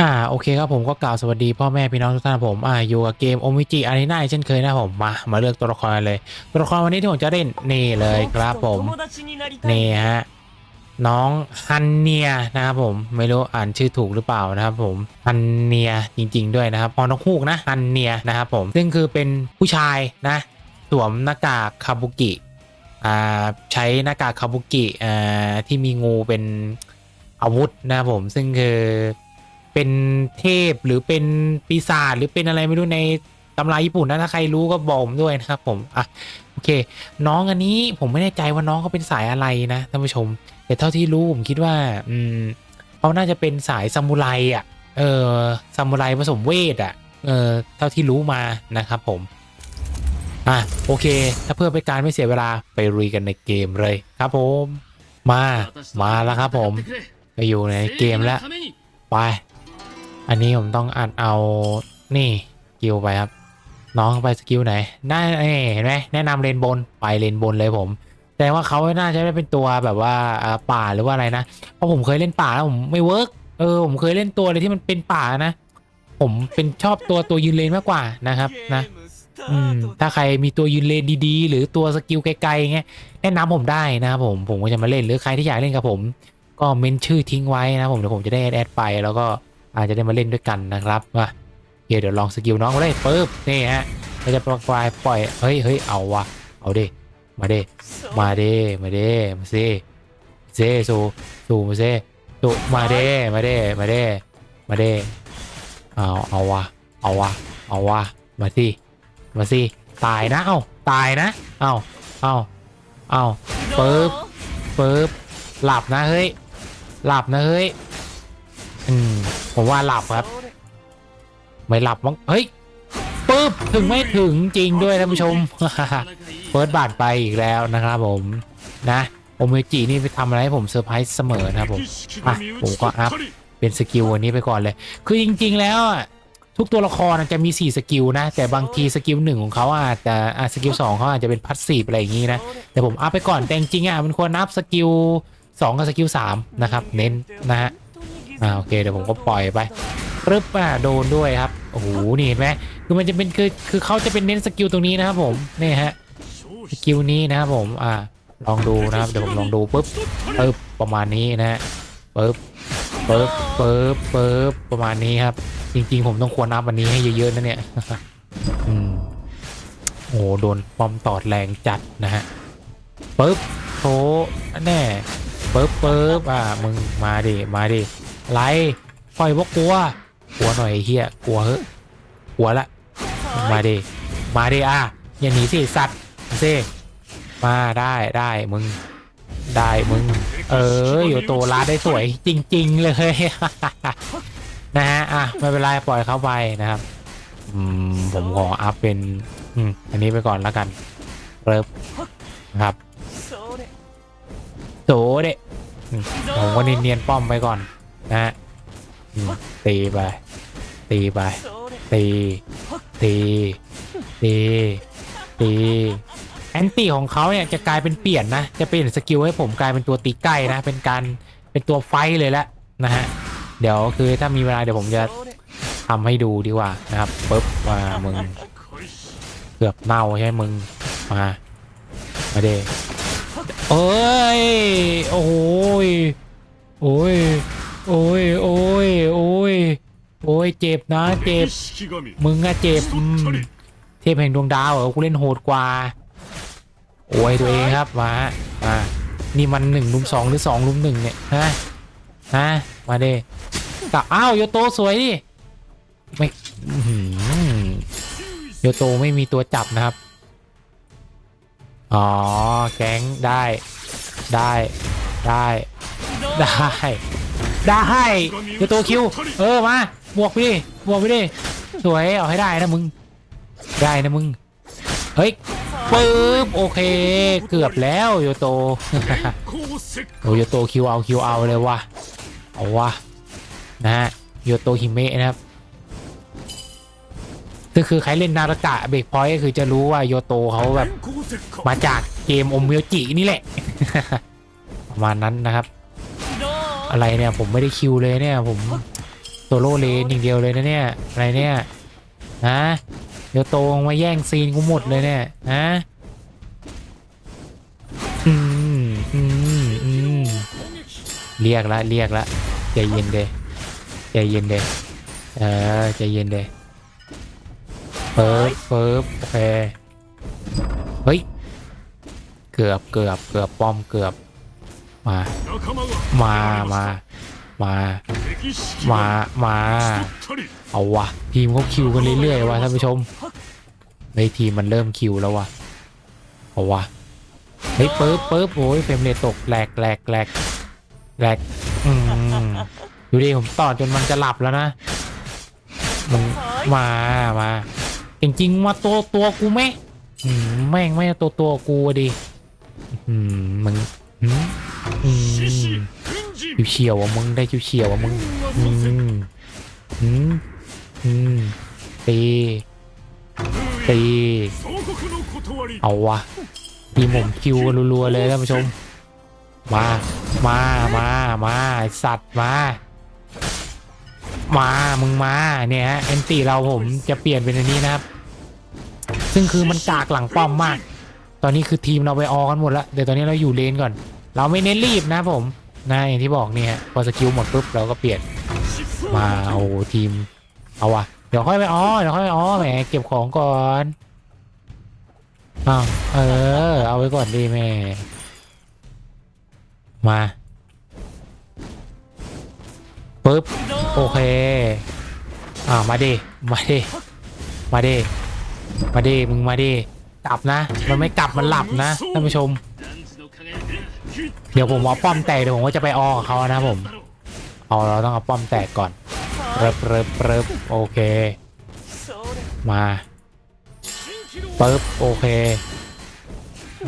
อ่าโอเคครับผมก็กล่าวสวัสดีพ่อแม่พี่น้องทุกท่านผมอ่าอยู่กับเกมโอมิจิอารีนาเช่นเคยนะผมมามาเลือกตัวละครเลย ตัวละครวันนี้ที่ผมจะเล่นนี่เลยครับผมนี่ฮะน้องฮันเนียนะครับผมไม่รู้อ่านชื่อถูกหรือเปล่านะครับผมฮันเนียจริง ๆ ด้วยนะครับพอนกฮูกนะฮันเนียนะครับผมซึ่งคือเป็นผู้ชายนะสวมหน้ากากคาบุกิอ่าใช้หน้ากากคาบุกิอ่าที่มีงูเป็นอาวุธนะครับผมซึ่งคือ เป็นเทพหรือเป็นปีศาจหรือเป็นอะไรไม่รู้ในตำราญี่ปุ่นนะถ้าใครรู้ก็บอกผมด้วยนะครับผมอะโอเค น้องอันนี้ผมไม่แน่ใจว่าน้องเขาเป็นสายอะไรนะท่านผู้ชม แต่เท่าที่รู้ผมคิดว่า อืมเขาน่าจะเป็นสายซามูไรอะ เออซามูไรผสมเวทอะ เออเท่าที่รู้มานะครับผม อะโอเค ถ้าเพื่อเป็นการไม่เสียเวลาไปรุยกันในเกมเลยครับผม มา มาแล้วครับผม ไปอยู่ในเกมแล้ว ไป อันนี้ผมต้องอัดเอานี่สกิลไปครับ น้องไปสกิลไหนน่าเอ้ยเห็นไหมแนะนำเลนบนไปเลนบนเลยผมแสดงว่าเขาน่าจะได้เป็นตัวแบบว่าป่าหรือว่าอะไรนะเพราะผมเคยเล่นป่าแล้วผมไม่เวิร์กเออผมเคยเล่นตัวอะไรที่มันเป็นป่านะ ผมเป็นชอบตัวตัวยืนเลนมากกว่านะครับนะอืมถ้าใครมีตัวยืนเลนดีๆ หรือตัวสกิลไกลๆเงี้ยแนะนำผมได้นะครับผมผมก็จะมาเล่นหรือใครที่อยากเล่นกับผม ก็เมนชื่อทิ้งไว้นะผมเดี๋ยวผมจะได้แอดไปแล้วก็ อาจจะได้มาเล่นด้วยกันนะครับว่าเดี๋ยวเดี๋ยวลองสกิลน้องมาเลยปึ๊บนี่ฮะเราจะปล่อยปล่อยเฮ้ยเฮ้ยเอาวะเอาดิมาดิมาดิมาดิมาซิเซสูสูมาเซสูมาดิมาดิมาดิมาดิเอาเอาวะเอาวะเอาวะมาสิมาสิตายนะเอ้าตายนะเอ้าเอ้าเอ้าปึ๊บปึ๊บหลับนะเฮ้ยหลับนะเฮ้ย อืมผมว่าหลับครับ ไม่หลับมั้งเฮ้ยปึ๊บถึงไม่ถึงจริงด้วยท่านผู้ชม เฟิร์สบาทไปอีกแล้วนะครับผมนะโอเมจินี่ไปทำอะไรให้ผมเซอร์ไพรส์เสมอนะครับผมอะผมก็อัพเป็นสกิลอันนี้ไปก่อนเลย คือจริง ๆ แล้วอะทุกตัวละครจะมี 4 สกิลนะ แต่บางทีสกิลหนึ่งของเขาอาจจะอะสกิลสองเขาอาจจะเป็นพัสซีฟอะไรอย่างงี้นะ แต่ผมอัพไปก่อนแต่จริงอะมันควรอัพสกิล2กับสกิล3นะครับ เน้นนะฮะ อ่าโอเคเดี๋ยวผมก็ปล่อยไปปึ๊บอะโดนด้วยครับโอ้โหนี่เห็นไหมคือมันจะเป็นคือคือเขาจะเป็นเน้นสกิลตรงนี้นะครับผมนี่ฮะสกิลนี้นะครับผมอ่าลองดูนะครับเดี๋ยวผมลองดูปุ๊บปึ๊บประมาณนี้นะฮะปึ๊บปึ๊บปึ๊บปึ๊บประมาณนี้ครับ จริง ๆ ผมต้องควรนับวันนี้ให้เยอะๆนะเนี่ยอืมโอ้โหโดนปอมตอดแรงจัดนะฮะปึ๊บโถแน่ปึ๊บปึ๊บอ่ามึงมาดิมาดิ ไรปล่อยพวกกลัวกลัวหน่อยเฮียกลัวเฮ้ยกลัวละมาดิมาดิอะอย่าหนีสิสัตว์มาสิมาได้ได้มึงได้มึง เอออยู่โตลาดได้สวยจริง ๆ เลย นะฮะอะไม่เป็นไรปล่อยเขาไปนะครับ อืมผมขออัพเป็น อืมอันนี้ไปก่อนแล้วกันเริ่มนะครับโตเด็ผมก็เนียนๆป้อมไปก่อน นะฮะอืมตีไป ตีไป ตี ตี ตี ตี แอนตี้ของเขาเนี่ยจะกลายเป็นเปลี่ยนนะ จะเปลี่ยนสกิลให้ผมกลายเป็นตัวตีใกล้นะ เป็นการ เป็นตัวไฟท์เลยละนะฮะ เดี๋ยวคือถ้ามีเวลาเดี๋ยวผมจะทำให้ดูดีกว่านะครับปุ๊บมามึงเกือบเน่าใช่ไหมมึง มา มาเดเอ้ย โอ้ยโอ้ย โอ้ยโอ้ยโอ้ยโอ้ยเจ็บนะเจ็บ มึงอะเจ็บอืมเทพแห่งดวงดาวเหรอกูเล่นโหดกว่า โอ้ยตัวเองครับมามานี่มันหนึ่งลุมสองหรือสองลุมหนึ่งเนี่ยฮะฮะมาเด้กับอ้าวโยโตสวยดิไม่อื้อหือโยโตไม่มีตัวจับนะครับ อ๋อ แก๊งได้ได้ได้ได้ ได้โยโตคิว เออมาบวกไปดิบวกไปดิสวยเอาให้ได้นะมึง ได้นะมึง เฮ้ยปึ๊บโอเค เกือบแล้วโยโตโอโยโตคิวเอาคิวเอาเลยว่ะเอาว่ะนะฮะโยโตฮิเมะนะครับก็คือใครเล่นนารากะเบรกพอยต์ก็คือจะรู้ว่าโยโตเขาแบบมาจากเกมอมเวลจินี่แหละ ประมาณนั้นนะครับ อะไรเนี่ยผมไม่ได้คิวเลยเนี่ยผมโซโล่เลนอย่างเดียวเลยนะเนี่ยอะไรเนี่ยฮะเดี๋ยวโตมาแย่งซีนกูหมดเลยเนี่ยฮะอืมอืมอืมเรียกละเรียกละใจเย็นเดใจเย็นเดเออใจเย็นเดเฟิบเฟิบโอเคเฮ้ยเกือบเกือบเกือบป้อมเกือบ มา มา มา มา มา มา เอาวะทีมเขาคิวกันเรื่อยๆวะท่านผู้ชมในทีมมันเริ่มคิวแล้ววะเอาวะเฮ้ยเปิ๊บเปิ๊บโอ้ยเฟมเลตกแหลกแหลกแหลกแหลกอืมดูดีผมต่อจนมันจะหลับแล้วนะมันมามาจริงๆมาตัวตัวกูไหมแม่งไม่ตัวตัวกูดิ อืมมึง คิวเฉียวอะมึงได้คิวเฉียวอะมึงอืมอืมอืมตีตีเอาวะมีหมุมคิวรัวๆเลยท่านผู้ชม มา มา มา มาสัตว์มา มา มึงมา เนี่ยฮะเอนตีเราผมจะเปลี่ยนเป็นอันนี้นะครับ ซึ่งคือมันกากหลังป้อมมาก ตอนนี้คือทีมเราไปออกันหมดแล้วเดี๋ยวตอนนี้เราอยู่เลนก่อน เราไม่เน้นรีบนะผมนะอย่างที่บอกเนี่ยพอสกิลหมดปุ๊บเราก็เปลี่ยนมาโอ้โหทีมเอาวะเดี๋ยวค่อยไปอ๋อเดี๋ยวค่อยไปอ๋อแหมเก็บของก่อนอ้าวเออ เอาไว้ก่อนดีแม่มาปึ๊บโอเคอ่ามาดิมาดิมาดิมาดิมึงมาดิกลับนะ มันไม่กลับมันหลับนะท่านผู้ชม เดี๋ยวผมเอาป้อมแตกเดี๋ยวผมก็จะไปออกับเขานะผมเอาเราต้องเอาป้อมแตกก่อนเริบเริบเริบโอเค มาปึ๊บโอเค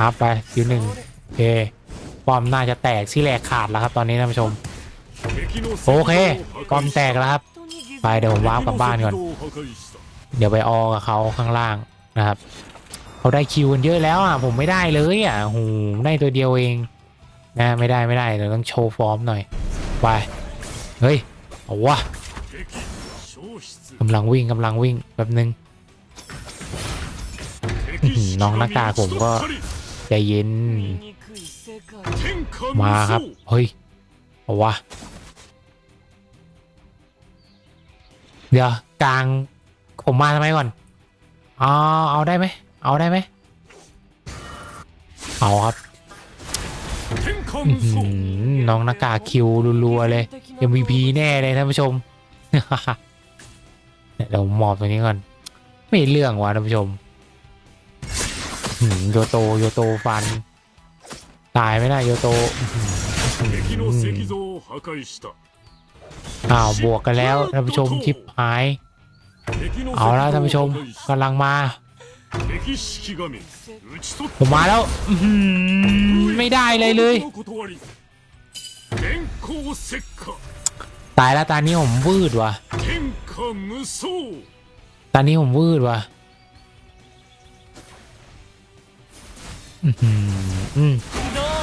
อัพไปคิวหนึ่งโอเคป้อมน่าจะแตกซี่แหลกขาดแล้วครับ ตอนนี้ท่านผู้ชมโอเคป้อมแตกแล้วครับ ไปเดี๋ยวผมว้าร์ปกลับบ้านก่อน เดี๋ยวไปออกับเขาข้างล่างนะครับเขาได้คิวกันเยอะแล้วอะผมไม่ได้เลยอะโหได้ตัวเดียวเอง นะไม่ได้ไม่ได้เดี๋ยวต้องโชว์ฟอร์มหน่อยไปเฮ้ยเอาวะกำลังวิ่งกำลังวิ่งแป๊บนึงน้องหน้ากากผมก็ใจเย็นมาครับ เฮ้ยเอาวะเดี๋ยวกลางผมมาทำไมก่อนเอาเอาได้ไหมเอาได้ไหมเอาครับ อื้อหือน้องหน้ากากคิวรัวๆเลย MVP แน่เลยท่านผู้ชม เดี๋ยวหมอบตัวนี้ก่อน ไม่เรื่องว่ะท่านผู้ชมอื้อหือโยโตโยโตฟัน ตายไม่ได้โยโตอื้อหือ 敵の石像を破壊した อ้าวบวกกันแล้วท่านผู้ชมชิปหาย 敵の石 เอาละท่านผู้ชม 像を破壊した กำลังมา 敵式神討ち取っ ผมมาแล้วไม่ได้เลยเลย ตายแล้วตอนนี้ผมวืดว่ะตานี้ผมวืดว่ะ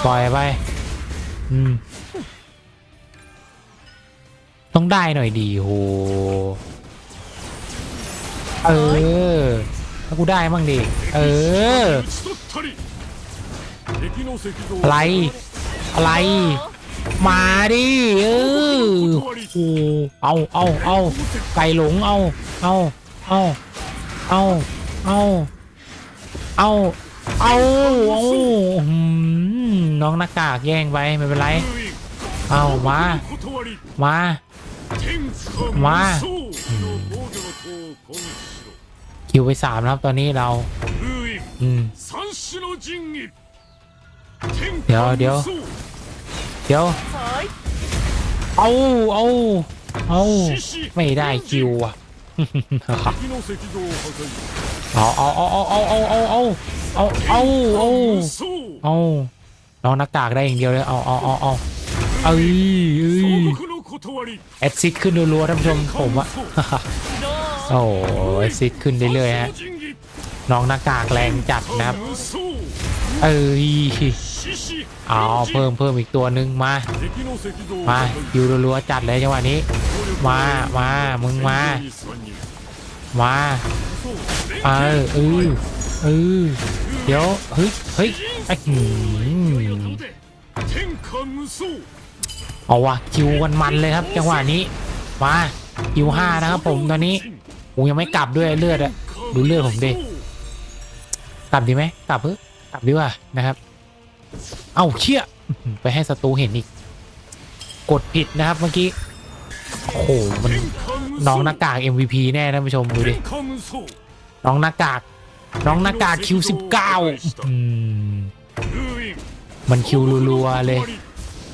ปล่อยไปต้องได้หน่อยดีโห เออ ถ้ากูได้บ้างดิเอออะไรอะไร มาดิเออโอ้เอาเอาเอาไก่หลงเอาเอาเอาเอาเอาเอาเอาเอาน้องหน้ากากแย่งไปไม่เป็นไร เอามา มา มา คิวไปสามนะครับตอนนี้เราอืมเดี๋ยวเดี๋ยวเดี๋ยวเอาเอาเอาไม่ได้คิวอะเอาเอาเอาเอาเอาเอาเอาเอาเอาเอาเอาเอน้องนักตากได้อย่างเดียวเลยเอาเอาเอาเอาเอ้ยเอ้ยแอดซิดขึ้นรัวๆท่านผู้ชมผมอะ โอ้ยซิดขึ้นเรื่อยๆฮะน้องหน้ากากแรงจัดนะเอ้ยเอาเพิ่มเพิ่มอีกตัวหนึ่งมา มาอยู่รัวๆจัดเลยจังหวะนี้ มามามึงมา มาเออเออเออเดี๋ยวเฮ้ยเฮ้ยไอ้หืเอาวะคิวกันมันเลยครับ จังหวะนี้ มาคิวห้านะครับผมตอนนี้ ผมยังไม่กลับด้วยเลือดอะดูเลือดผมดิกลับดีไหมกลับเพือกลับดีว่านะครับ เอาเชี่ยไปให้ศัตรูเห็นอีก กดผิดนะครับเมื่อกี้โอ้โหมันน้องหน้ากาก MVP แน่ท่านผู้ชมดูดิน้องหน้ากาก น้องหน้ากากคิวสิบเก้ามันคิวรัวๆเลย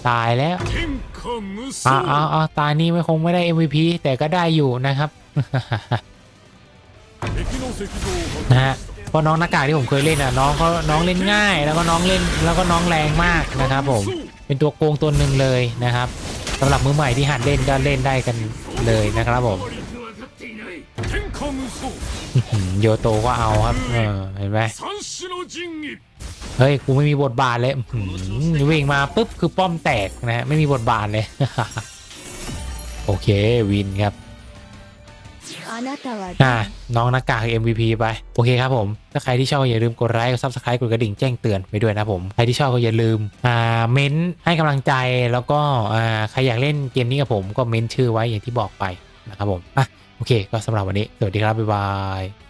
ตายแล้วอ้าวอ้าวตายนี่ไม่คงไม่ได้ MVP แต่ก็ได้อยู่นะครับ นะฮะเพราะน้องหน้ากากที่ผมเคยเล่นอะน้องก็น้องเล่นง่าย แล้วก็น้องเล่นแล้วก็น้องแรงมากนะครับผมเป็นตัวโกงตัวหนึ่งเลยนะครับสำหรับมือใหม่ที่หัดเล่นก็เล่นได้กันเลยนะครับผมโยโตก็เอาครับเเห็นไหมเฮ้ยกูไม่มีบทบาทเลยวิ่งมาปุ๊บคือป้อมแตกนะฮะไม่มีบทบาทเลยโอเควินครับ อ่าน้องหน้ากาก MVP ไป โอเคครับผม ถ้าใครที่ชอบอย่าลืมกดไลค์กดซับสไครต์กดกระดิ่งแจ้งเตือนไปด้วยนะผม ใครที่ชอบก็อย่าลืมอ่าเม้นต์ให้กำลังใจแล้วก็อ่าใครอยากเล่นเกมนี้กับผมก็เม้นชื่อไว้อย่างที่บอกไปนะครับผมอะโอเค ก็สำหรับวันนี้ สวัสดีครับบ๊ายบาย